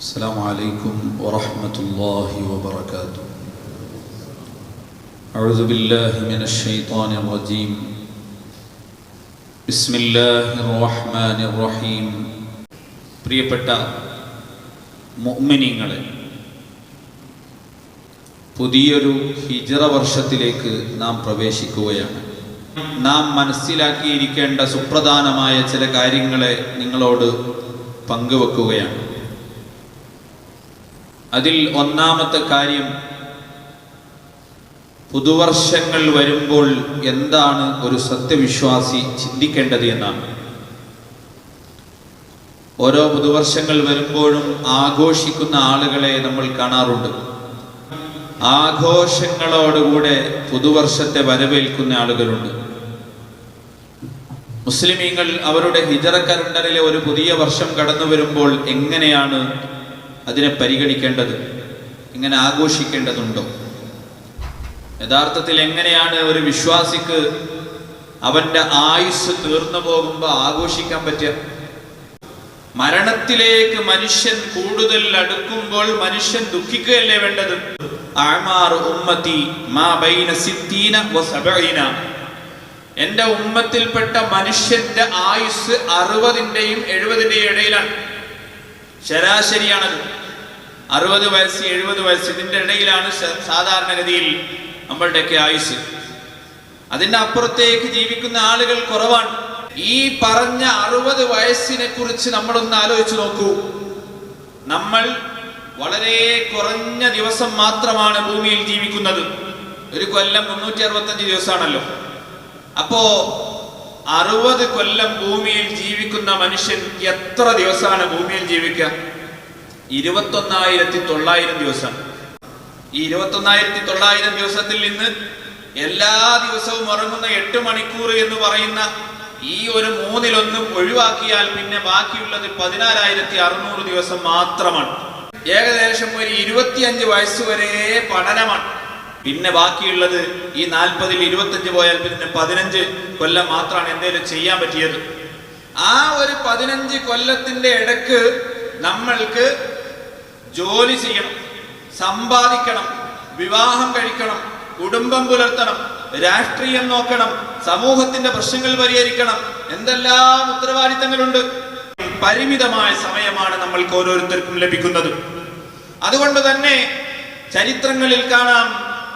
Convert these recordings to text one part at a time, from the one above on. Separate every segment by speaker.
Speaker 1: السلام عليكم ورحمة الله وبركاته أعوذ بالله من الشيطان الرجيم بسم الله الرحمن الرحيم പ്രിയപ്പെട്ട മുഅ്മിനീങ്ങളെ പുതിയൊരു ഹിജറ വർഷത്തിലേക്ക് നാം പ്രവേശിക്കുകയാണ് നാം മനസ്സിലാക്കിയിരിക്കേണ്ട സുപ്രധാനമായ ചില കാര്യങ്ങളെ നിങ്ങളോട് പങ്കുവെക്കുകയാണ് അതിൽ ഒന്നാമത്തെ കാര്യം പുതുവർഷങ്ങൾ വരുമ്പോൾ എന്താണ് ഒരു സത്യവിശ്വാസി ചിന്തിക്കേണ്ടത് എന്നാണ്. ഓരോ പുതുവർഷങ്ങൾ വരുമ്പോഴും ആഘോഷിക്കുന്ന ആളുകളെ നമ്മൾ കാണാറുണ്ട്. ആഘോഷങ്ങളോടുകൂടെ പുതുവർഷത്തെ വരവേൽക്കുന്ന ആളുകളുണ്ട്. മുസ്ലിമീങ്ങൾ അവരുടെ ഹിജറ കലണ്ടറിലെ ഒരു പുതിയ വർഷം കടന്നു വരുമ്പോൾ എങ്ങനെയാണ് അതിനെ പരിഗണിക്കേണ്ടത് ഇങ്ങനെ ആഘോഷിക്കേണ്ടതുണ്ടോ? യഥാർത്ഥത്തിൽ എങ്ങനെയാണ് ഒരു വിശ്വാസിക്ക് അവന്റെ ആയുസ് തീർന്നു പോകുമ്പോൾ ആഘോഷിക്കാൻ പറ്റുക? മരണത്തിലേക്ക് മനുഷ്യൻ കൂടുതൽ അടുക്കുമ്പോൾ മനുഷ്യൻ ദുഃഖിക്കുകയല്ലേ വേണ്ടത്? എന്റെ ഉമ്മത്തിൽപ്പെട്ട മനുഷ്യന്റെ ആയുസ് അറുപതിന്റെയും എഴുപതിന്റെയും ഇടയിലാണ്. ശരാശരിയാണത്. അറുപത് വയസ്സ് എഴുപത് വയസ്സ് ഇതിന്റെ ഇടയിലാണ് സാധാരണഗതിയിൽ നമ്മളുടെയൊക്കെ ആയുസ് അതിന്റെ അപ്പുറത്തേക്ക് ജീവിക്കുന്ന ആളുകൾ കുറവാണ്. ഈ പറഞ്ഞ അറുപത് വയസ്സിനെ കുറിച്ച് നമ്മളൊന്ന് ആലോചിച്ച് നോക്കൂ. നമ്മൾ വളരെ കുറഞ്ഞ ദിവസം മാത്രമാണ് ഭൂമിയിൽ ജീവിക്കുന്നത്. ഒരു കൊല്ലം മുന്നൂറ്റി അറുപത്തഞ്ച് ദിവസമാണല്ലോ. അപ്പോ അറുപത് കൊല്ലം ഭൂമിയിൽ ജീവിക്കുന്ന മനുഷ്യൻ എത്ര ദിവസമാണ് ഭൂമിയിൽ ജീവിക്കുക? ഇരുപത്തൊന്നായിരത്തി തൊള്ളായിരം ദിവസം. ഈ ഇരുപത്തൊന്നായിരത്തി തൊള്ളായിരം ദിവസത്തിൽ നിന്ന് എല്ലാ ദിവസവും ഉറങ്ങുന്ന എട്ട് മണിക്കൂർ എന്ന് പറയുന്ന ഈ ഒരു മൂന്നിലൊന്ന് ഒഴിവാക്കിയാൽ പിന്നെ ബാക്കിയുള്ളത് പതിനാലായിരത്തി അറുന്നൂറ് ദിവസം മാത്രമാണ്. ഏകദേശം ഒരു ഇരുപത്തിയഞ്ച് വയസ്സ് വരെ പഠനമാണ്. പിന്നെ ബാക്കിയുള്ളത് ഈ നാൽപ്പതിൽ ഇരുപത്തഞ്ച് പോയാൽ പിന്നെ പതിനഞ്ച് കൊല്ലം മാത്രമാണ് എന്തെങ്കിലും ചെയ്യാൻ പറ്റിയത്. ആ ഒരു പതിനഞ്ച് കൊല്ലത്തിന്റെ ഇടയ്ക്ക് നമ്മൾക്ക് ജോലി ചെയ്യണം സമ്പാദിക്കണം വിവാഹം കഴിക്കണം കുടുംബം പുലർത്തണം രാഷ്ട്രീയം നോക്കണം സമൂഹത്തിന്റെ പ്രശ്നങ്ങൾ പരിഹരിക്കണം എന്തെല്ലാം ഉത്തരവാദിത്തങ്ങളുണ്ട്. പരിമിതമായ സമയമാണ് നമ്മൾക്ക് ഓരോരുത്തർക്കും ലഭിക്കുന്നത്. അതുകൊണ്ട് തന്നെ ചരിത്രങ്ങളിൽ കാണാം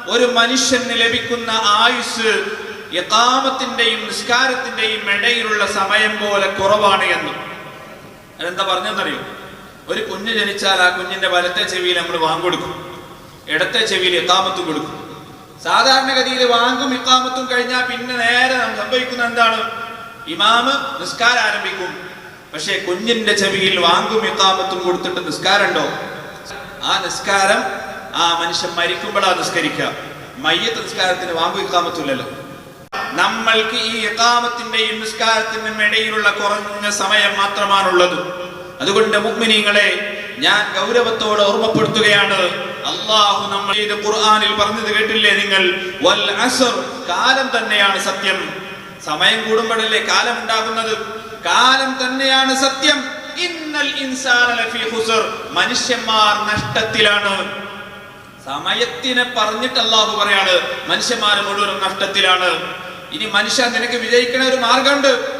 Speaker 1: ഒരു മനുഷ്യന് ലഭിക്കുന്ന ആയുസ് യഥാമത്തിന്റെയും നിസ്കാരത്തിന്റെയും ഇടയിലുള്ള സമയം പോലെ കുറവാണ് എന്ന്. അതെന്താ പറഞ്ഞെന്നറിയോ ഒരു കുഞ്ഞ് ജനിച്ചാൽ ആ കുഞ്ഞിന്റെ വലത്തെ ചെവിയിൽ നമ്മൾ വാങ്ങൊടുക്കും ഇടത്തെ ചെവിയിൽ എത്താമത്തും കൊടുക്കും. സാധാരണഗതിയിൽ വാങ്ങും ഇക്കാമത്തും കഴിഞ്ഞാൽ പിന്നെ നേരെ സംഭവിക്കുന്ന എന്താണ്? ഇമാമ് നിസ്കാരം ആരംഭിക്കും. പക്ഷേ കുഞ്ഞിന്റെ ചെവിയിൽ വാങ്ങും ഇക്കാമത്തും കൊടുത്തിട്ട് നിസ്കാരമുണ്ടോ? ആ നിസ്കാരം ആ മനുഷ്യൻ മരിക്കുമ്പോഴാ നിസ്കരിക്കുക. മയ്യത്ത് നിസ്കാരത്തിന് വാങ്ങു ഇക്കാമത്തില്ലല്ലോ നമ്മൾക്ക് ഈ ഇഖാമത്തിന്റെയും നിസ്കാരത്തിന്റെയും ഇടയിലുള്ള കുറഞ്ഞ സമയം മാത്രമാണുള്ളത്. അതുകൊണ്ട് മുഗ്മിനീങ്ങളെ ഞാൻ ഗൗരവത്തോടെ ഓർമ്മപ്പെടുത്തുകയാണ്. അള്ളാഹു നമ്മൾ ഇത് ഖുർആാനിൽ പറഞ്ഞത് കേട്ടില്ലേ നിങ്ങൾ? വൽ അസർ കാലം തന്നെയാണ് സത്യം. സമയം കൂടുമ്പോഴല്ലേ കാലം ഉണ്ടാകുന്നത്? കാലം തന്നെയാണ് സത്യം. ഇന്നൽ ഇൻസാന ലഫീ ഹുസർ മനുഷ്യന്മാർ നഷ്ടത്തിലാണ്. സമയത്തിനെ പറഞ്ഞിട്ട് അള്ളാഹു പറയാണ് മനുഷ്യന്മാരെ മുഴുവൻ നഷ്ടത്തിലാണ്. ഇനി മനുഷ്യ നിനക്ക് വിജയിക്കണ ഒരു മാർഗമുണ്ട്.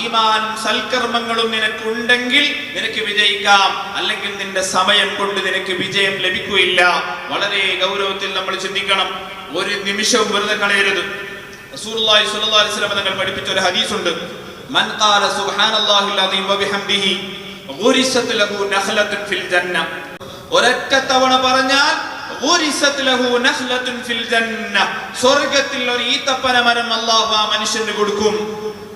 Speaker 1: ഈമാനും സൽക്കർമ്മങ്ങളും നിനക്കുണ്ടെങ്കിൽ നിനക്ക് വിജയിക്കാം. അല്ലെങ്കിൽ നിന്റെ സമയം കൊണ്ട് നിനക്ക് വിജയം ലഭിക്കുകയില്ല. വളരെ ഗൗരവത്തിൽ നമ്മൾ ചിന്തിക്കണം. ഒരു നിമിഷവും വെറുതെ കളയരുത്. റസൂലുള്ളാഹി സ്വല്ലല്ലാഹി അലൈഹി വസല്ലം തങ്ങൾ പഠിപ്പിച്ച ഒരു ഹദീസുണ്ട്. മൻ ഖാല സുബ്ഹാനല്ലാഹിൽ അദീം ഒരൊറ്റ തവണ പറഞ്ഞാൽ സ്വർഗത്തിൽ ഒരു ഈത്തപ്പന മരം അല്ലാഹു ആ മനുഷ്യന് കൊടുക്കും.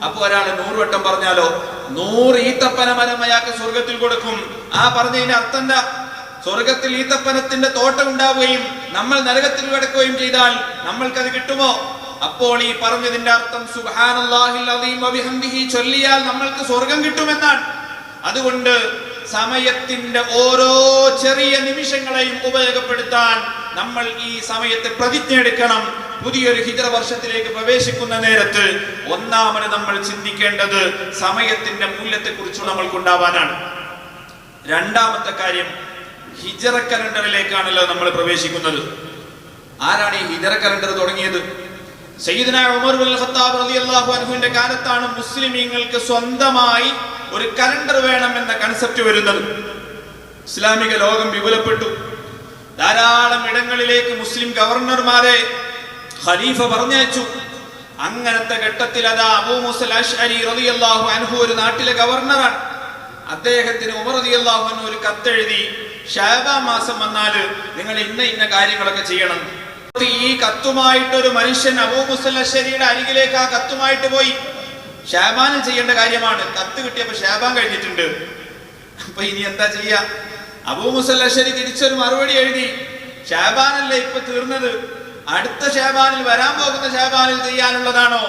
Speaker 1: അപ്പൊ ഒരാൾ നൂറുവട്ടം പറഞ്ഞാലോ നൂറ് ഈത്തപ്പന മരം അയാൾക്ക് സ്വർഗത്തിൽ കൊടുക്കും. ആ പറഞ്ഞതിന്റെ അർത്ഥം എന്താ സ്വർഗത്തിൽ ഈത്തപ്പനത്തിന്റെ തോട്ടം ഉണ്ടാവുകയും നമ്മൾ നരകത്തിൽ കിടക്കുകയും ചെയ്താൽ നമ്മൾക്കത് കിട്ടുമോ? അപ്പോൾ ഈ പറഞ്ഞതിന്റെ അർത്ഥം വബിഹംദിഹി ചൊല്ലിയാൽ നമ്മൾക്ക് സ്വർഗം കിട്ടുമെന്നാണ്. അതുകൊണ്ട് സമയത്തിന്റെ ഓരോ ചെറിയ നിമിഷങ്ങളെയും ഉപയോഗപ്പെടുത്താൻ നമ്മൾ ഈ സമയത്തെ പ്രതിജ്ഞ എടുക്കണം പുതിയൊരു ഹിജറ വർഷത്തിലേക്ക് പ്രവേശിക്കുന്ന നേരത്ത് ഒന്നാമത് നമ്മൾ ചിന്തിക്കേണ്ടത് സമയത്തിന്റെ മൂല്യത്തെ കുറിച്ച് നമ്മൾക്കുണ്ടാവാനാണ്. രണ്ടാമത്തെ കാര്യം ഹിജറ കലണ്ടറിലേക്കാണല്ലോ നമ്മൾ പ്രവേശിക്കുന്നത്. ആരാണ് ഈ ഹിജറ കലണ്ടർ തുടങ്ങിയത്? സയ്യിദ്ന ഉമർ ബിൻ ഖത്താബ് റളിയല്ലാഹു അൻഹുവിന്റെ കാലത്താണ് മുസ്ലിമീങ്ങൾക്ക് സ്വന്തമായി ഒരു കലണ്ടർ വേണം എന്ന കൺസെപ്റ്റ് വരുന്നത്. ഇസ്ലാമിക ലോകം വിപുലപ്പെട്ടു. ധാരാളം ഇടങ്ങളിലേക്ക് മുസ്ലിം ഗവർണർമാരെ ഖലീഫ പറഞ്ഞയച്ചു. അങ്ങനത്തെ ഘട്ടത്തിൽ അതാ അബൂ മുസൽ അഷ്അരി റളിയല്ലാഹു അൻഹു ഒരു നാട്ടിലെ ഗവർണറാണ്. അദ്ദേഹത്തിന് ഉമർ റളിയല്ലാഹു അൻഹു ഒരു കത്തെഴുതി ഷാബ മാസം വന്നാൽ നിങ്ങൾ ഇന്ന ഇന്ന കാര്യങ്ങളൊക്കെ ചെയ്യണം. ഈ കത്തുമായിട്ട് ഒരു മനുഷ്യൻ അബൂ മുസൽ അഷ്അരിയുടെ അരികിലേക്ക് ആ കത്തുമായിട്ട് പോയി. ഷാബാനിൽ ചെയ്യേണ്ട കാര്യമാണ്. കത്ത് കിട്ടിയപ്പോ ഷാബാൻ കഴിഞ്ഞിട്ടുണ്ട്. അപ്പൊ ഇനി എന്താ ചെയ്യാ? അബൂ മുസല്ലശ്ശേരി തിരിച്ചൊരു മറുപടി എഴുതി. ഷാബാനല്ലേ ഇപ്പൊ തീർന്നത്? അടുത്ത ഷാബാനിൽ വരാൻ പോകുന്ന ഷാബാനിൽ ചെയ്യാനുള്ളതാണോ?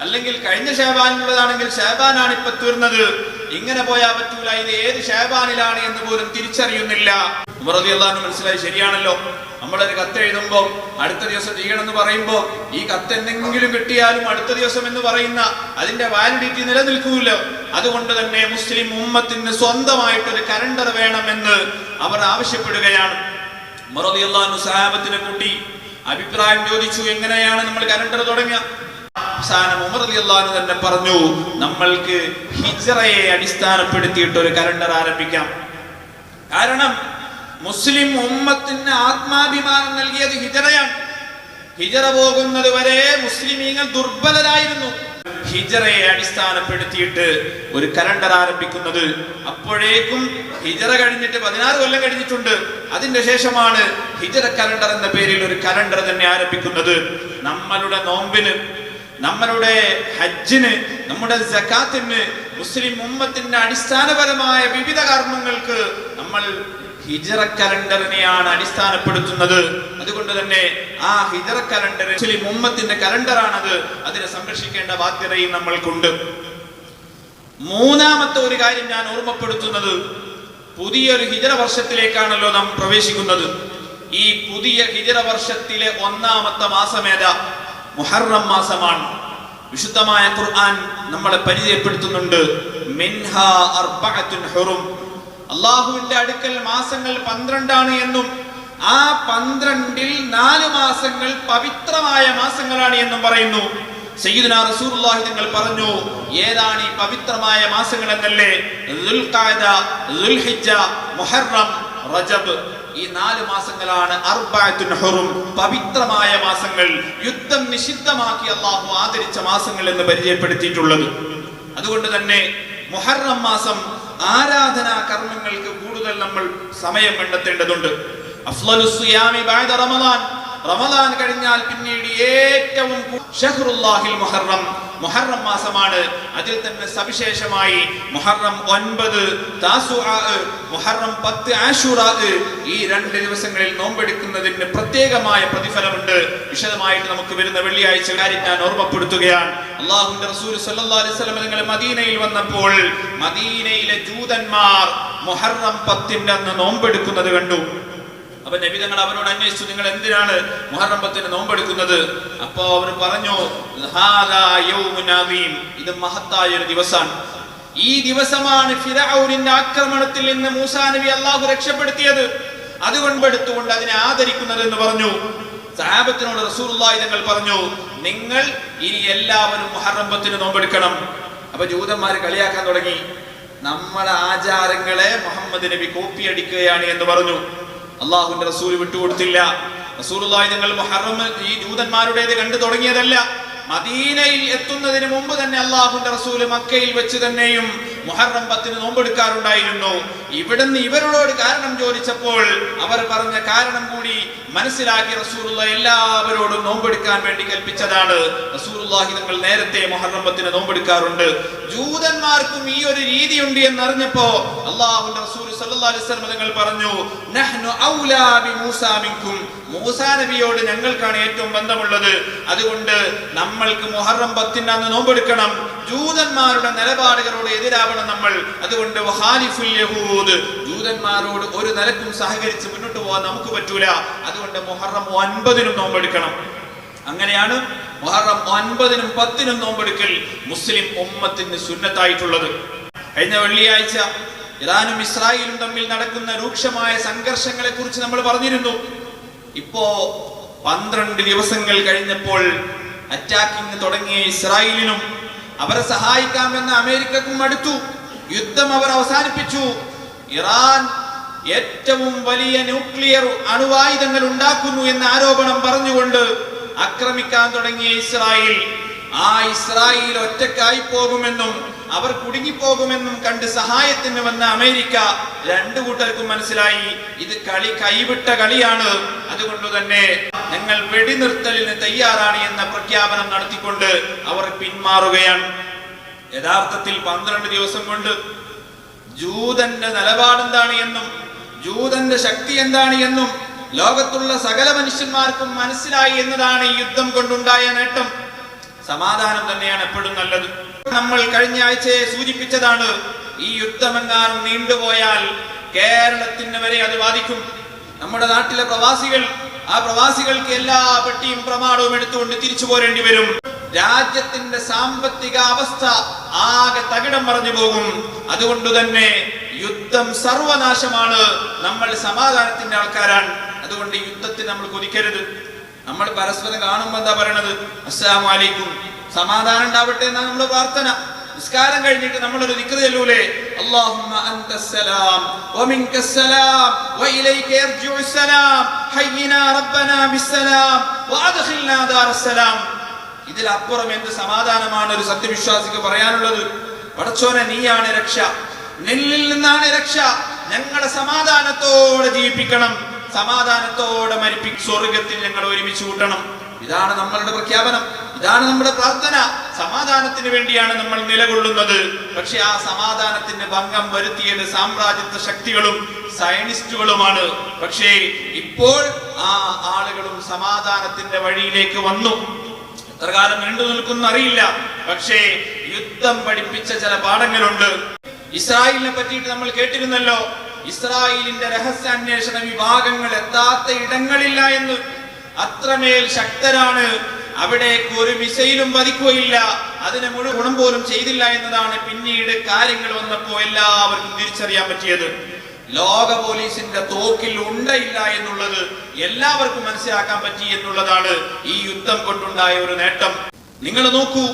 Speaker 1: അല്ലെങ്കിൽ കഴിഞ്ഞ ഷാബാനിലുള്ളതാണെങ്കിൽ ഷാബാനാണ് ഇപ്പൊ തീർന്നത്? ഇങ്ങനെ പോയാ പറ്റൂല. ഇത് ഏത് ഷേബാനിലാണ് എന്ന് പോലും തിരിച്ചറിയുന്നില്ല. അൻഹു മനസ്സിലായി. ശരിയാണല്ലോ. നമ്മളൊരു കത്ത് എഴുതുമ്പോൾ അടുത്ത ദിവസം ചെയ്യണമെന്ന് പറയുമ്പോൾ ഈ കത്ത് എന്തെങ്കിലും കിട്ടിയാലും അടുത്ത ദിവസം എന്ന് പറയുന്ന അതിന്റെ വാലിഡിറ്റി നിലനിൽക്കൂല്ലോ. അതുകൊണ്ട് തന്നെ മുസ്ലിം ഉമ്മത്തിന് സ്വന്തമായിട്ടൊരു കലണ്ടർ വേണമെന്ന് അവർ ആവശ്യപ്പെടുകയാണ്. ഉമർ റളിയല്ലാഹു സഹാബത്തിനെ കൂട്ടി അഭിപ്രായം ചോദിച്ചു എങ്ങനെയാണ് നമ്മൾ കലണ്ടർ തുടങ്ങുക? ഉമർ തന്നെ പറഞ്ഞു നമ്മൾക്ക് ഹിജറയെ അടിസ്ഥാനപ്പെടുത്തിയിട്ട് ഒരു കലണ്ടർ ആരംഭിക്കാം. കാരണം മുസ്ലിം ഉമ്മത്തിന് ആത്മാഭിമാനം നൽകിയത് ഹിജറയാണ്. ഹിജറ പോകുന്നത് വരെ മുസ്ലിമീങ്ങൾ ദുർബലരായിരുന്നു. ഹിജറയെ അടിസ്ഥാനപ്പെടുത്തിയിട്ട് ഒരു കലണ്ടർ ആരംഭിക്കുന്നത് അപ്പോഴേക്കും ഹിജറ കഴിഞ്ഞിട്ട് പതിനാറ് കൊല്ലം കഴിഞ്ഞിട്ടുണ്ട്. അതിന്റെ ശേഷമാണ് ഹിജറ കലണ്ടർ എന്ന പേരിൽ ഒരു കലണ്ടർ തന്നെ ആരംഭിക്കുന്നത്. നമ്മളുടെ നോമ്പിന് നമ്മളുടെ ഹജ്ജിന് നമ്മുടെ ജക്കാത്തിന് മുസ്ലിം ഉമ്മത്തിന്റെ അടിസ്ഥാനപരമായ വിവിധ കർമ്മങ്ങൾക്ക് നമ്മൾ ഹിജറ കലണ്ടറിനെയാണ് അടിസ്ഥാനപ്പെടുത്തുന്നത്. അതുകൊണ്ട് തന്നെ ആ ഹിജറ കലണ്ടർ മുസ്ലിം ഉമ്മത്തിന്റെ കലണ്ടറാണത്. അതിനെ സംരക്ഷിക്കേണ്ട ബാധ്യതയും നമ്മൾക്കുണ്ട്. മൂന്നാമത്തെ ഒരു കാര്യം ഞാൻ ഓർമ്മപ്പെടുത്തുന്നത്. പുതിയൊരു ഹിജറ വർഷത്തിലേക്കാണല്ലോ നാം പ്രവേശിക്കുന്നത്. ഈ പുതിയ ഹിജറ വർഷത്തിലെ ഒന്നാമത്തെ മാസമേതാ മുഹറം മാസമാണ്. വിശുദ്ധമായ ഖുർആൻ നമ്മളെ പരിചയപ്പെടുത്തുന്നുണ്ട്. അള്ളാഹുവിന്റെ അടുക്കൽ മാസങ്ങൾ പന്ത്രണ്ടാണ് എന്നും ആ പന്ത്രണ്ടിൽ നാല് മാസങ്ങൾ പവിത്രമായ മാസങ്ങളാണ് എന്നും പറയുന്നു. റസൂലുള്ളാഹി തങ്ങൾ പറഞ്ഞു ഏതാണ് ഈ പവിത്രമായ മാസങ്ങൾ എന്നല്ലേ ദുൽഖഅദ ദുൽഹിജ്ജ മുഹറം റജബ്. ഈ നാല് മാസങ്ങളാണ് അർബായത്തിനും പവിത്രമായ മാസങ്ങൾ യുദ്ധം നിഷിദ്ധമാക്കി അള്ളാഹു ആദരിച്ച മാസങ്ങൾ എന്ന് പരിചയപ്പെടുത്തിയിട്ടുള്ളത്. അതുകൊണ്ട് തന്നെ മുഹറം മാസം ആരാധനാ കർമ്മങ്ങൾക്ക് കൂടുതൽ നമ്മൾ സമയം കണ്ടെത്തേണ്ടതുണ്ട്. ബഅദ റമദാൻ. റമദാൻ കഴിഞ്ഞാൽ പിന്നീട് ഏറ്റവും ഷഹ്റുല്ലാഹിൽ മുഹറം. മുഹറം മാസമാണ്. അതിൽ തന്നെ സവിശേഷമായി മുഹറം ഒൻപത് മുഹറം പത്ത് ആഷുറ ഈ രണ്ട് ദിവസങ്ങളിൽ നോമ്പെടുക്കുന്നതിന് പ്രത്യേകമായ പ്രതിഫലമുണ്ട്. വിശദമായിട്ട് നമുക്ക് വരുന്ന വെള്ളിയാഴ്ച കാര്യം ഞാൻ ഓർമ്മപ്പെടുത്തുകയാണ്. അള്ളാഹുന്റെ റസൂൽ സല്ലല്ലാഹു അലൈഹി വസല്ലം നിങ്ങൾ മദീനയിൽ വന്നപ്പോൾ മദീനയിലെ ജൂതന്മാർ മുഹറം പത്തിന്റെ അന്ന് നോമ്പെടുക്കുന്നത് കണ്ടു. അപ്പൊ നബി തങ്ങൾ അവരോട് അന്വേഷിച്ചു നിങ്ങൾ എന്തിനാണ് മുഹറംബത്തിന് നോമ്പെടുക്കുന്നത്? അപ്പോ അവർ പറഞ്ഞു. ഇത് മഹത്തായ ഒരു ദിവസമാണ്. ഈ ദിവസമാണ് ഫിറഔനിന്റെ ആക്രമണത്തിൽ നിന്ന് മൂസാ നബി അള്ളാഹു രക്ഷപ്പെടുത്തിയത്. അതുകൊണ്ട് എടുത്തുകൊണ്ട് അതിനെ ആദരിക്കുന്നത് എന്ന് പറഞ്ഞു. സഹാബത്തിനോട് റസൂലുള്ളാഹി തങ്ങൾ പറഞ്ഞു നിങ്ങൾ ഇനി എല്ലാവരും മുഹറംബത്തിന് നോമ്പെടുക്കണം. അപ്പൊ ജൂതന്മാർ കളിയാക്കാൻ തുടങ്ങി. നമ്മളെ ആചാരങ്ങളെ മുഹമ്മദ് നബി കോപ്പി അടിക്കുകയാണ് എന്ന് പറഞ്ഞു. അള്ളാഹുവിന്റെ റസൂൽ വിട്ടുകൊടുത്തില്ല. റസൂലുള്ളാഹി തങ്ങൾ മുഹറം ഈ ജൂതന്മാരുടേത് കണ്ടു തുടങ്ങിയതല്ല. മദീനയിൽ എത്തുന്നതിന് മുമ്പ് തന്നെ അള്ളാഹുന്റെ റസൂൽ മക്കയിൽ വെച്ച് തന്നെയും മുഹറം പത്തിന് നോമ്പെടുക്കാറുണ്ടായിരുന്നു. ഇവിടുന്ന് ഇവരോട് കാരണം ചോദിച്ചപ്പോൾ അവർ പറഞ്ഞ കാരണം കൂടി മനസ്സിലാക്കി റസൂലുള്ള എല്ലാവരോടും നോമ്പെടുക്കാൻ വേണ്ടി കൽപ്പിച്ചതാണ്. റസൂലുള്ളാഹി തങ്ങൾ നേരത്തെ മുഹറം പത്തിന് നോമ്പെടുക്കാറുണ്ട്. ജൂതന്മാർക്കും ഈ ഒരു രീതി ഉണ്ട് എന്നറിഞ്ഞപ്പോ അള്ളാഹുന്റെ റസൂൽ സല്ലല്ലാഹു അലൈഹി വസല്ലം തങ്ങൾ പറഞ്ഞു നഹ്നു ഔലാ ബി മൂസാ നബിയോട് ഞങ്ങൾക്കാണ് ഏറ്റവും ബന്ധമുള്ളത്. അതുകൊണ്ട് നമ്മൾക്ക് മുഹറം പത്തിന് അന്ന് നോമ്പെടുക്കണം. ജൂതന്മാരുടെ നിലപാടുകളോട് എതിരാവണം നമ്മൾ. അതുകൊണ്ട് യഹൂദ്. ജൂതന്മാരോട് ഒരു നിലക്കും സഹകരിച്ച് മുന്നോട്ട് പോകാൻ നമുക്ക് പറ്റൂല. അതുകൊണ്ട് മുഹറം ഒൻപതിനും നോമ്പെടുക്കണം. അങ്ങനെയാണ് മുഹറം ഒൻപതിനും പത്തിനും നോമ്പെടുക്കൽ മുസ്ലിം ഉമ്മത്തിന് സുന്നത്തായിട്ടുള്ളത്. കഴിഞ്ഞ വെള്ളിയാഴ്ച ഇറാനും ഇസ്രായേലും തമ്മിൽ നടക്കുന്ന രൂക്ഷമായ സംഘർഷങ്ങളെ കുറിച്ച് നമ്മൾ പറഞ്ഞിരുന്നു. ഇപ്പോ പന്ത്രണ്ട് ദിവസങ്ങൾ കഴിഞ്ഞപ്പോൾ അറ്റാക്കിംഗ് തുടങ്ങിയ ഇസ്രായേലിനും അവരെ സഹായിക്കാമെന്ന് അമേരിക്കക്കും അടുത്തു യുദ്ധം അവർ അവസാനിപ്പിച്ചു. ഇറാൻ ഏറ്റവും വലിയ ന്യൂക്ലിയർ അണുവായുധങ്ങൾ ഉണ്ടാക്കുന്നു എന്ന ആരോപണം പറഞ്ഞുകൊണ്ട് ആക്രമിക്കാൻ തുടങ്ങിയ ഇസ്രായേൽ ആ ഇസ്രായേൽ ഒറ്റക്കായി പോകുമെന്നും അവർ കുടുങ്ങിപ്പോകുമെന്നും കണ്ട് സഹായത്തിന് വന്ന അമേരിക്ക രണ്ടു കൂട്ടർക്കും മനസ്സിലായി ഇത് കളി കൈവിട്ട കളിയാണ്. അതുകൊണ്ട് തന്നെ ഞങ്ങൾ വെടിനിർത്തലിന് തയ്യാറാണ് എന്ന പ്രഖ്യാപനം നടത്തിക്കൊണ്ട് അവർ പിന്മാറുകയാണ്. യഥാർത്ഥത്തിൽ പന്ത്രണ്ട് ദിവസം കൊണ്ട് ജൂതന്റെ നിലപാടെന്താണ് എന്നും ജൂതന്റെ ശക്തി എന്താണ് എന്നും ലോകത്തുള്ള സകല മനുഷ്യന്മാർക്കും മനസ്സിലായി എന്നതാണ് ഈ യുദ്ധം കൊണ്ടുണ്ടായ നേട്ടം. സമാധാനം തന്നെയാണ് എപ്പോഴും നല്ലത്. നമ്മൾ കഴിഞ്ഞ ആഴ്ചയെ സൂചിപ്പിച്ചതാണ് ഈ യുദ്ധമെങ്ങാനും നീണ്ടുപോയാൽ കേരളത്തിന് വരെ അത് ബാധിക്കും. നമ്മുടെ നാട്ടിലെ പ്രവാസികൾ ആ പ്രവാസികൾക്ക് എല്ലാ പെട്ടിയും പ്രമാണവും എടുത്തുകൊണ്ട് തിരിച്ചു പോരേണ്ടി വരും. രാജ്യത്തിന്റെ സാമ്പത്തിക അവസ്ഥ ആകെ തകിടം മറിഞ്ഞു പോകും. അതുകൊണ്ട് തന്നെ യുദ്ധം സർവനാശമാണ്. നമ്മൾ സമാധാനത്തിന്റെ ആൾക്കാരാണ്. അതുകൊണ്ട് യുദ്ധത്തിന് നമ്മൾ കൊതിക്കരുത്. നമ്മൾ പരസ്പരം കാണുമ്പോൾ എന്താ പറയണത്? അസ്സലാമു അലൈക്കും. സമാധാനം ഉണ്ടാവട്ടെ എന്നാണ് നമ്മുടെ പ്രാർത്ഥന. നിസ്കാരം കഴിഞ്ഞിട്ട് നമ്മളൊരു ദിക്ർ ചൊല്ലൂലേ? അല്ലാഹുമ്മ അൻതസ്സലാം വമിൻകസ്സലാം വഇലൈക യർജിഉസ്സലാം ഹയ്യിനാ റബ്ബനാ ബിസ്സലാം വഅദ്ഖിൽനാ ദാറസ്സലാം ഇതിലപ്പുറം എന്ത് സമാധാനമാണ് ഒരു സത്യവിശ്വാസിക്ക് പറയാനുള്ളത്? പടച്ചോനെ നീയാണ് രക്ഷ. നെല്ലിൽ നിന്നാണ് രക്ഷ. ഞങ്ങളെ സമാധാനത്തോടെ ജീവിപ്പിക്കണം. സമാധാനത്തോടെ മരിപ്പി സ്വർഗത്തിൽ ഞങ്ങൾ ഒരുമിച്ച് കൂട്ടണം. ഇതാണ് നമ്മളുടെ പ്രഖ്യാപനം. ഇതാണ് നമ്മുടെ പ്രാർത്ഥന. സമാധാനത്തിന് വേണ്ടിയാണ് നമ്മൾ നിലകൊള്ളുന്നത്. പക്ഷെ ആ സമാധാനത്തിന് ഭംഗം വരുത്തിയത് സാമ്രാജ്യത്വ ശക്തികളും സയനിസ്റ്റുകളുമാണ്. പക്ഷേ ഇപ്പോൾ ആ ആളുകളും സമാധാനത്തിന്റെ വഴിയിലേക്ക് വന്നു. എത്ര കാലം നീണ്ടു നിൽക്കുന്ന അറിയില്ല. പക്ഷേ യുദ്ധം പഠിപ്പിച്ച ചില പാഠങ്ങളുണ്ട്. ഇസ്രായേലിനെ പറ്റിയിട്ട് നമ്മൾ കേട്ടിരുന്നല്ലോ. ഇസ്രായേലിന്റെ രഹസ്യാന്വേഷണ വിഭാഗങ്ങൾ എത്താത്ത ഇടങ്ങളില്ല എന്ന്. അത്രമേൽ ശക്തരാണ്. അവിടേക്ക് ഒരു മിസൈലും പതിക്കുകയില്ല. അതിന് മുഴുവൻ ഗുണം പോലും ചെയ്തില്ല എന്നതാണ് പിന്നീട് കാര്യങ്ങൾ വന്നപ്പോൾ എല്ലാവർക്കും തിരിച്ചറിയാൻ പറ്റിയത്. ലോക പോലീസിന്റെ തോക്കിൽ ഉണ്ടയില്ല എന്നുള്ളത് എല്ലാവർക്കും മനസ്സിലാക്കാൻ പറ്റി എന്നുള്ളതാണ് ഈ യുദ്ധം കൊണ്ടുണ്ടായ ഒരു നേട്ടം. നിങ്ങൾ നോക്കൂ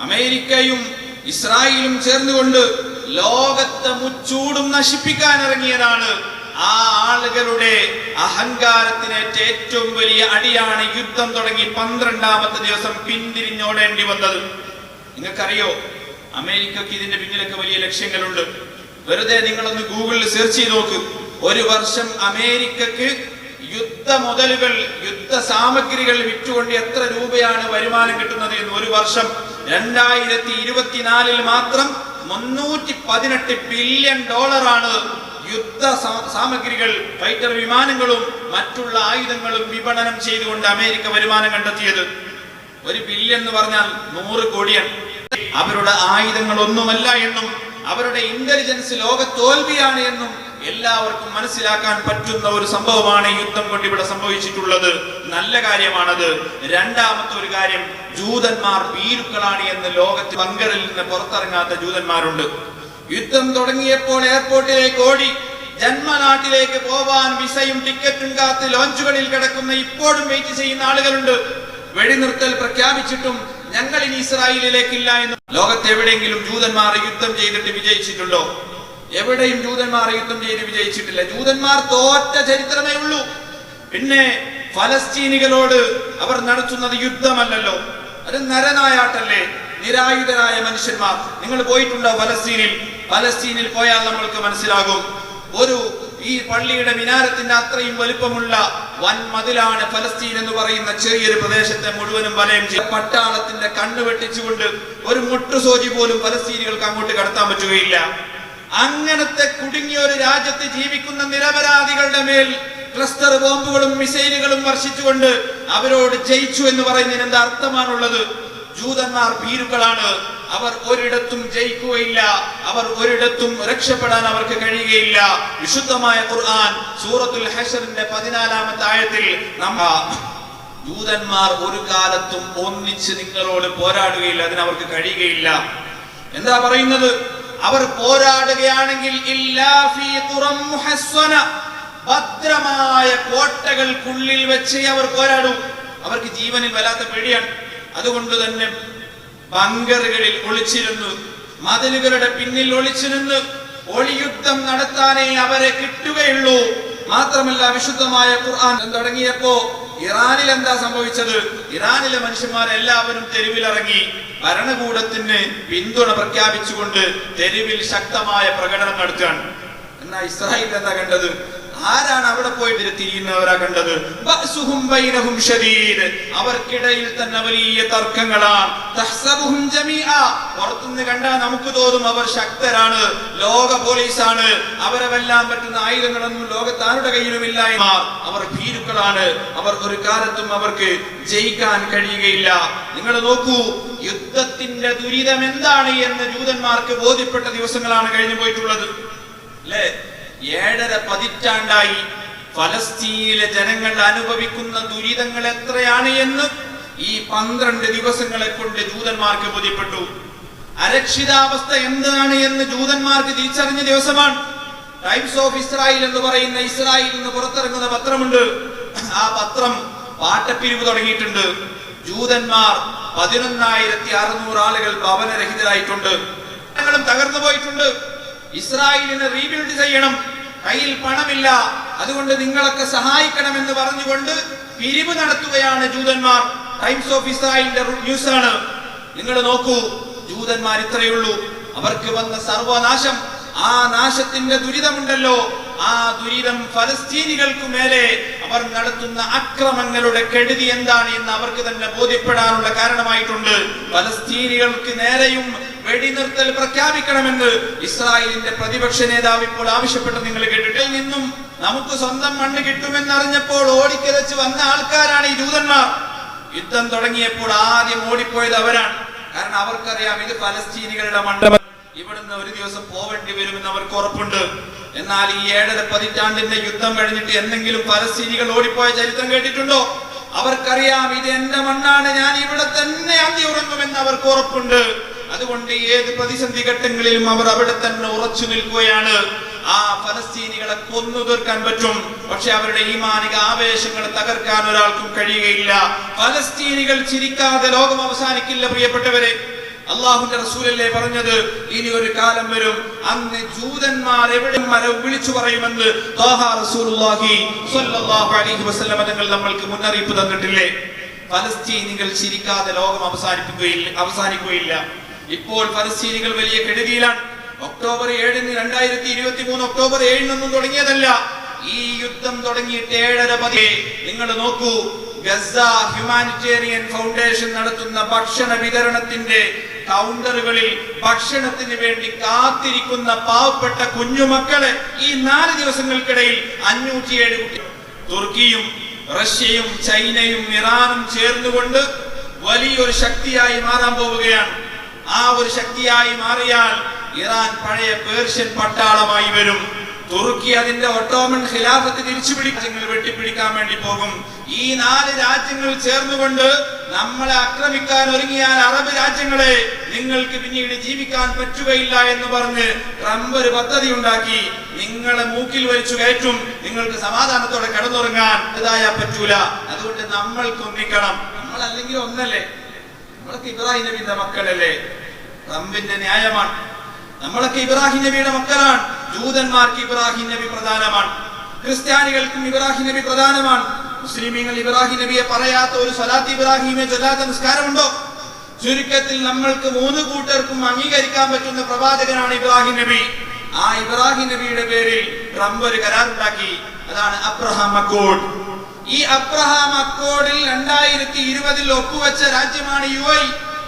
Speaker 1: അമേരിക്കയും ഇസ്രായേലും ചേർന്നുകൊണ്ട് ലോകത്തെ മുച്ചൂടും നശിപ്പിക്കാൻ ഇറങ്ങിയതാണ് ആ ആളുകളുടെ അഹങ്കാരത്തിനേറ്റ ഏറ്റവും വലിയ അടിയാണ് യുദ്ധം തുടങ്ങി പന്ത്രണ്ടാമത്തെ ദിവസം പിന്തിരിഞ്ഞോടേണ്ടി വന്നത്. നിങ്ങൾക്കറിയോ അമേരിക്കക്ക് ഇതിന്റെ പിന്നിലൊക്കെ വലിയ ലക്ഷ്യങ്ങളുണ്ട്. വെറുതെ നിങ്ങളൊന്ന് ഗൂഗിളിൽ സെർച്ച് ചെയ്ത് നോക്ക്. ഒരു വർഷം അമേരിക്കക്ക് യുദ്ധ മുതലുകൾ യുദ്ധ സാമഗ്രികൾ വിറ്റുകൊണ്ട് എത്ര രൂപയാണ് വരുമാനം കിട്ടുന്നത് എന്ന് ഒരു വർഷം രണ്ടായിരത്തി ഇരുപത്തിനാലിൽ മാത്രം മുന്നൂറ്റി പതിനെട്ട് ബില്യൺ ഡോളറാണ് യുദ്ധ സാമഗ്രികൾ ഫൈറ്റർ വിമാനങ്ങളും മറ്റുള്ള ആയുധങ്ങളും വിപണനം ചെയ്തുകൊണ്ട് അമേരിക്ക വരുമാനം കണ്ടെത്തിയത്. ഒരു ബില്യൺ എന്ന് പറഞ്ഞാൽ നൂറ് കോടിയാണ്. അവരുടെ ആയുധങ്ങൾ ഒന്നുമല്ല എന്നും അവരുടെ ഇന്റലിജൻസ് ലോക തോൽവിയാണ് എന്നും എല്ലാവർക്കും മനസ്സിലാക്കാൻ പറ്റുന്ന ഒരു സംഭവമാണ് യുദ്ധം കൊണ്ട് ഇവിടെ സംഭവിച്ചിട്ടുള്ളത്. നല്ല കാര്യമാണത്. രണ്ടാമത്തെ ഒരു കാര്യം ജൂതന്മാർ ഭീരുക്കളാണ് എന്ന് ലോകത്ത് ബങ്കറിൽ നിന്ന് പുറത്തിറങ്ങാത്ത ജൂതന്മാരുണ്ട്. യുദ്ധം തുടങ്ങിയപ്പോൾ എയർപോർട്ടിലേക്ക് ഓടി ജന്മനാട്ടിലേക്ക് പോവാൻ വിസയും ടിക്കറ്റും കാത്ത് ലോഞ്ചുകളിൽ കിടക്കുന്ന ഇപ്പോഴും വെയിറ്റ് ചെയ്യുന്ന ആളുകളുണ്ട്. വെടിനിർത്തൽ പ്രഖ്യാപിച്ചിട്ടും ഞങ്ങൾ ഇനി ഇസ്രായേലിലേക്കില്ല എന്ന് ലോകത്തെവിടെയെങ്കിലും ജൂതന്മാർ യുദ്ധം ചെയ്തിട്ട് വിജയിച്ചിട്ടുണ്ടോ? എവിടെയും ജൂതന്മാർ യുദ്ധം ചെയ്ത് വിജയിച്ചിട്ടില്ല. ജൂതന്മാർ തോറ്റ ചരിത്രമേ ഉള്ളൂ. പിന്നെ ഫലസ്തീനികളോട് അവർ നടത്തുന്നത് യുദ്ധമല്ലല്ലോ. അത് നരനായാട്ടല്ലേ? നിരായുധരായ മനുഷ്യന്മാർ. നിങ്ങൾ പോയിട്ടുണ്ടോ ഫലസ്തീനിൽ? ഫലസ്തീനിൽ പോയാൽ നമ്മൾക്ക് മനസ്സിലാകും. ഒരു ഈ പള്ളിയുടെ മിനാരത്തിന്റെ അത്രയും വലുപ്പമുള്ള വൻ മതിലാണ് ഫലസ്തീൻ എന്ന് പറയുന്ന ചെറിയൊരു പ്രദേശത്തെ മുഴുവനും വലയം ചെയ്ത് പട്ടാളത്തിന്റെ കണ്ണ് വെട്ടിച്ചുകൊണ്ട് ഒരു മുട്ടുസോജി പോലും ഫലസ്തീനികൾക്ക് അങ്ങോട്ട് കടത്താൻ പറ്റുകയില്ല. അങ്ങനത്തെ കുടുങ്ങിയ ഒരു രാജ്യത്ത് ജീവിക്കുന്ന നിരപരാധികളുടെ മേൽ ക്ലസ്റ്റർ ബോംബുകളും മിസൈലുകളും വർഷിച്ചുകൊണ്ട് അവരോട് ജയിച്ചു എന്ന് പറയുന്നതിന് എന്താ അർത്ഥമാണുള്ളത്? ജൂതന്മാർ ഭീരുക്കളാണ്. അവർ ഒരിടത്തും ജയിക്കുകയില്ല. അവർ ഒരിടത്തും രക്ഷപ്പെടാൻ അവർക്ക് കഴിയുകയില്ല. വിശുദ്ധമായ ഖുർആൻ സൂറത്തുൽ ഹഷറിന്റെ പതിനാലാമത്തെ ആയത്തിൽ നമ്മ ജൂതന്മാർ ഒരു കാലത്തും ഒന്നിച്ച് നിങ്ങളോട് പോരാടുകയില്ല അതിന് അവർക്ക് കഴിയുകയില്ല. എന്താ പറയുന്നത്? അവർ പോരാടുകയാണെങ്കിൽ. ഭദ്രമായ കോട്ടകൾക്കുള്ളിൽ വെച്ച് അവർ പോരാടും. അവർക്ക് ജീവനിൽ വല്ലാത്ത പേടിയാണ്. അതുകൊണ്ട് തന്നെ ബങ്കറുകളിൽ ഒളിച്ചിരുന്നു. മതിലുകളുടെ പിന്നിൽ ഒളിച്ചിരുന്ന്. ഒളിയുദ്ധം നടത്താനേ അവരെ കിട്ടുകയുള്ളൂ. മാത്രമല്ല വിശുദ്ധമായ ഖുർആൻ തുടങ്ങിയപ്പോ ഇറാനിൽ എന്താ സംഭവിച്ചത്? ഇറാനിലെ മനുഷ്യന്മാരെല്ലാവരും തെരുവിലിറങ്ങി ഭരണകൂടത്തിന് പിന്തുണ പ്രഖ്യാപിച്ചുകൊണ്ട് തെരുവിൽ ശക്തമായ പ്രകടനം നടത്തുകയാണ്. എന്നാൽ ഇസ്രായേൽ എന്താ കണ്ടത്? ആരാണ് അവിടെ പോയിട്ട് തിരിയുന്നവരാ കണ്ടത്. അവർക്കിടയിൽ തന്നെ വലിയ തർക്കങ്ങളാണ്. പുറത്തുനിന്ന് കണ്ടാൽ നമുക്ക് തോന്നും അവർ ശക്തരാണ് ലോക പോലീസാണ്. അവരെ വെല്ലാൻ പറ്റുന്ന ആയുധങ്ങളൊന്നും ലോകത്താരുടെ കയ്യിലുമില്ല അവർ ഭീരുക്കളാണ്. അവർ ഒരു കാലത്തും അവർക്ക് ജയിക്കാൻ കഴിയുകയില്ല. നിങ്ങൾ നോക്കൂ യുദ്ധത്തിന്റെ ദുരിതം എന്താണ് എന്ന് ജൂതന്മാർക്ക് ബോധ്യപ്പെട്ട ദിവസങ്ങളാണ് കഴിഞ്ഞു പോയിട്ടുള്ളത്. അല്ലേ? ഏഴര പതിറ്റാണ്ടായി ഫലസ്തീനിലെ ജനങ്ങൾ അനുഭവിക്കുന്ന ദുരിതങ്ങൾ എത്രയാണ് എന്ന് ഈ പന്ത്രണ്ട് ദിവസങ്ങളെ കൊണ്ട് ജൂതന്മാർക്ക് ബോധ്യപ്പെട്ടു. അരക്ഷിതാവസ്ഥ എന്താണ് എന്ന് ജൂതന്മാർക്ക് തിരിച്ചറിഞ്ഞ ദിവസമാണ്. ടൈംസ് ഓഫ് ഇസ്രായേൽ എന്ന് പറയുന്ന ഇസ്രായേൽ നിന്ന് പുറത്തിറങ്ങുന്ന പത്രമുണ്ട്. ആ പത്രം പാട്ടപ്പിരിവ് തുടങ്ങിയിട്ടുണ്ട്. ജൂതന്മാർ പതിനൊന്നായിരത്തി അറുന്നൂറ് ആളുകൾ ഭവനരഹിതരായിട്ടുണ്ട്. തകർന്നു പോയിട്ടുണ്ട്. ഇസ്രായേലിനെ റീബിൽഡ് ചെയ്യണം. കയ്യിൽ പണമില്ല. അതുകൊണ്ട് നിങ്ങളൊക്കെ സഹായിക്കണമെന്ന് പറഞ്ഞുകൊണ്ട് പിരിവ് നടത്തുകയാണ് ജൂതന്മാർ. ടൈംസ് ഓഫ് ഇസ്രായേലിന്റെ ന്യൂസ് ആണ് നിങ്ങൾ നോക്കൂ ജൂതന്മാർ ഇത്രയുള്ളൂ അവർക്ക് വന്ന സർവനാശം ആ നാശത്തിന്റെ ദുരിതമുണ്ടല്ലോ. ആ ദുരിതം ഫലസ്തീനികൾക്ക് മേലെ അവർ നടത്തുന്ന അക്രമങ്ങളുടെ കെടുതി എന്താണ് എന്ന് അവർക്ക് തന്നെ ബോധ്യപ്പെടാനുള്ള കാരണമായിട്ടുണ്ട്. ഫലസ്തീനികൾക്ക് നേരെയും വെടിനിർത്തൽ പ്രഖ്യാപിക്കണമെന്ന് ഇസ്രായേലിന്റെ പ്രതിപക്ഷ നേതാവ് ഇപ്പോൾ ആവശ്യപ്പെട്ടു നിങ്ങൾ കേട്ടിട്ടിൽ നിന്നും നമുക്ക് സ്വന്തം മണ്ണ് കിട്ടുമെന്നറിഞ്ഞപ്പോൾ ഓടിക്കരച്ച് വന്ന ആൾക്കാരാണ് ഈ ജൂതന്മാർ യുദ്ധം തുടങ്ങിയപ്പോൾ ആദ്യം ഓടിപ്പോയത് അവരാണ്. കാരണം അവർക്കറിയാം ഇത് ഫലസ്തീനികളുടെ മണ്ഡലം ഇവിടുന്ന് ഒരു ദിവസം പോവേണ്ടി വരുമെന്ന് അവർക്ക് ഉറപ്പുണ്ട്. എന്നാൽ ഈ ഏഴര പതിറ്റാണ്ടിന്റെ യുദ്ധം കഴിഞ്ഞിട്ട് എന്തെങ്കിലും പലസ്തീനികൾ ഓടിപ്പോയ ചരിത്രം കേട്ടിട്ടുണ്ടോ? അവർക്കറിയാം ഇത് എന്റെ മണ്ണാണ് ഞാൻ ഇവിടെ തന്നെ അന്തി ഉറങ്ങുമെന്ന് അവർക്ക് ഉറപ്പുണ്ട്. അതുകൊണ്ട് ഏത് പ്രതിസന്ധി ഘട്ടങ്ങളിലും അവർ അവിടെ തന്നെ ഉറച്ചു നിൽക്കുകയാണ്. ആ ഫലസ്തീനികളെ കൊന്നു തീർക്കാൻ പറ്റും. പക്ഷെ അവരുടെ ഈമാനിക ആവേശങ്ങൾ തകർക്കാൻ ഒരാൾക്കും കഴിയുകയില്ല. ഫലസ്തീനികൾ ചിരിക്കാതെ ലോകം അവസാനിക്കില്ല പ്രിയപ്പെട്ടവരെ. അള്ളാഹുന്റെ റസൂലല്ലേ പറഞ്ഞത്? ഇനി ഒരു കാലം വരും. അന്ന് ജൂതന്മാർ എവിടെ മരം വിളിച്ചു പറയുമെന്ന് തങ്ങൾ നമ്മൾക്ക് മുന്നറിയിപ്പ് തന്നിട്ടില്ലേ? ഫലസ്തീനികൾ ചിരിക്കാതെ ലോകം അവസാനിപ്പിക്കുകയില്ല അവസാനിക്കുകയില്ല. ഇപ്പോൾ ഫലസ്തീനികൾ വലിയ കെടുതിയിലാണ്. ഒക്ടോബർ ഏഴിന് രണ്ടായിരത്തി ഇരുപത്തി മൂന്ന് ഒക്ടോബർ ഏഴിനൊന്നും തുടങ്ങിയതല്ല. ഈ യുദ്ധം തുടങ്ങിയിട്ട് ഏഴര പതി. നിങ്ങൾ നോക്കൂ ഗസ ഹ്യൂമാനിറ്റേറിയൻ ഫൗണ്ടേഷൻ നടത്തുന്ന ഭക്ഷണ വിതരണത്തിന്റെ കൗണ്ടറുകളിൽ ഭക്ഷണത്തിന് വേണ്ടി കാത്തിരിക്കുന്ന പാവപ്പെട്ട കുഞ്ഞുമക്കളെ ഈ നാല് ദിവസങ്ങൾക്കിടയിൽ അഞ്ഞൂറ്റിയേഴ് കുട്ടികൾ തുർക്കിയും റഷ്യയും ചൈനയും ഇറാനും ചേർന്നുകൊണ്ട് വലിയൊരു ശക്തിയായി മാറാൻ പോവുകയാണ്. ആ ഒരു ശക്തിയായി മാറിയാൽ ഇറാൻ പഴയ പേർഷ്യൻ പട്ടാളമായി വരും. തുർക്കി അതിന്റെ ഒട്ടോമൻ ഖിലാഫത്ത് തിരിച്ചു പിടിക്കങ്ങൾ വെട്ടിപ്പിടിക്കാൻ വേണ്ടി പോകും. ഈ നാല് രാജ്യങ്ങൾ ചേർന്നുകൊണ്ട് നമ്മളെ ആക്രമിക്കാൻ ഒരുങ്ങിയാൽ അറബ് രാജ്യങ്ങളെ നിങ്ങൾക്ക് പിന്നീട് ജീവിക്കാൻ പറ്റുകയില്ല എന്ന് പറഞ്ഞ് ട്രംപ് ഒരു പദ്ധതി ഉണ്ടാക്കി. നിങ്ങളെ മൂക്കിൽ വലിച്ചു കയറ്റും. നിങ്ങൾക്ക് സമാധാനത്തോടെ കിടന്നുറങ്ങാൻ ഇതായാ പറ്റൂല. അതുകൊണ്ട് നമ്മൾ ഒന്നിക്കണം. നമ്മൾ അല്ലെങ്കിൽ ഒന്നല്ലേ? നമ്മളൊക്കെ ഇബ്രാഹിം നബിന്റെ മക്കളല്ലേ? ട്രംപിന്റെ ന്യായമാണ്. നമ്മളൊക്കെ ഇബ്രാഹിം നബിയുടെ മക്കളാണ്. ജൂതന്മാർക്ക് ഇബ്രാഹിം നബി പ്രധാനമാണ്. ക്രിസ്ത്യാനികൾക്കും ഇബ്രാഹിം നബി പ്രധാനമാണ്. മുസ്ലിമീങ്ങൾ ഇബ്രാഹിം നബിയെ പറയാത്ത ഒരു സ്വലാത്ത് ഇബ്രാഹിമെ ചൊല്ലാത്ത നിസ്കാരമുണ്ടോ? ചുരുക്കത്തിൽ നമ്മൾക്ക് മൂന്ന് കൂട്ടർക്കും അംഗീകരിക്കാൻ പറ്റുന്ന പ്രവാചകനാണ് ഇബ്രാഹിം നബി. ആ ഇബ്രാഹിം നബിയുടെ പേരിൽ ട്രംപ് ഒരു കരാറുണ്ടാക്കി. അതാണ് അബ്രഹാം അക്കോഡ്. ഈ അബ്രഹാം അക്കോഡിൽ രണ്ടായിരത്തി ഇരുപതിൽ ഒപ്പുവെച്ച രാജ്യമാണ് യു ഐ